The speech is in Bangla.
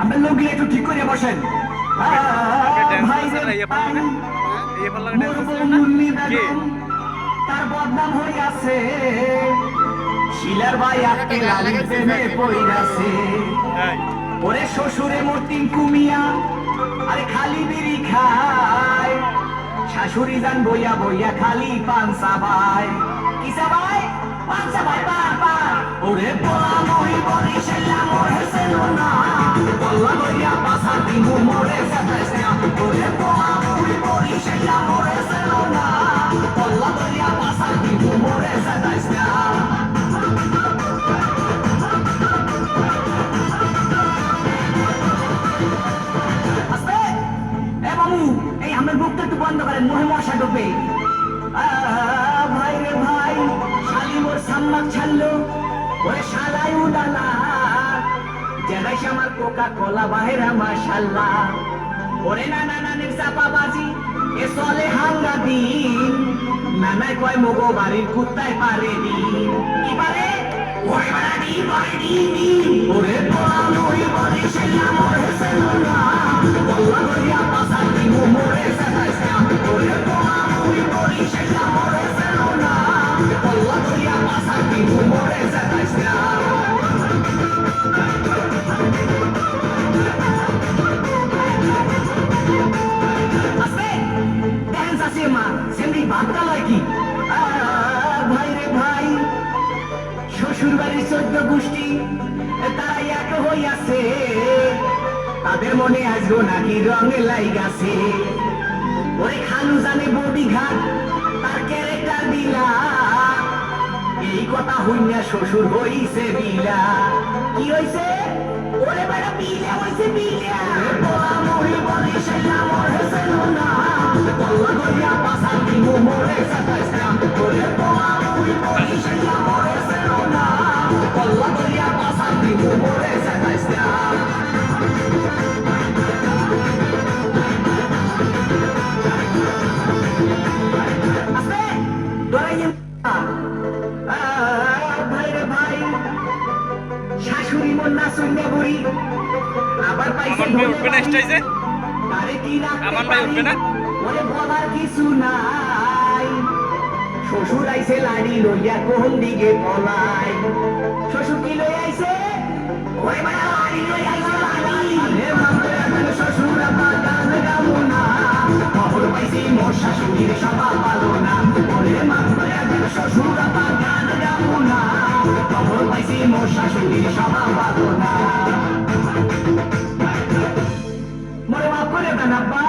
আপনি লোকগুলো একটু ঠিক করে বসেন তার বদনাম হইয়াছে শিলার ভাই আপনি লালিতে পড়িয়াছে ওরে শ্বশুরে মতিন কুমিয়া, আরে খালি বিড়ি খায়। শাশুড়ি যান বইয়া বইয়া খালি পানসা ভাই। কিসা ভাই? পানসা ভাই, পান পান। ওরে পোলা মহি বলি সেলা মোরে সেলো না। পোলা বইয়া পাসা দিমু মোরে সাতাইস না ওরে পোলা মহি বলি সেলা মোরে বাবু এই আমার বুকটা একটু বন্ধ করেন মহে মশা আহ, ভাই রে ভাই শালি মোর সাম্মাক ছাড়লো ওরে শালাই উডালা। আমার কোকা ওরে না না এ চলে হাঙ্গা দিন। নানাই কয় মগো বাড়ির কুত্তায় পারে দিন। কি পারে? ওরে বাড়ি বাড়ি দিন। ওরে শ্বশুর বাড়ির চোদ্দ গোষ্ঠী তারা এক হইয়াছে তাদের মনে আসব নাকি রঙে লাইগাছে ওরে খালু জানে বডি ঘাট, তার ক্যারেক্টার দিলা এই কথা হইনা শ্বশুর হইছে বিলা কি হইছে? ওরে বেটা, বিলা হইছে বিলা। পোলা মরি বলি সেলা মরে সেলুনা। পোলা গরিয়া পাসা দিমু মরে সাতাইস না ওরে পোলা মরি বলি সেলা শাশুড়ি মোল্লা সন্ধ্যা আবার পাইছে মেয়ে উঠবে না স্টেজে? আমার ভাই উঠবে না? ওরে বলার কিছু নাই। শ্বশুর আইছে লাড়ি লইয়া কোন দিকে পলাই। মনে মাফ করে দেন আব্বা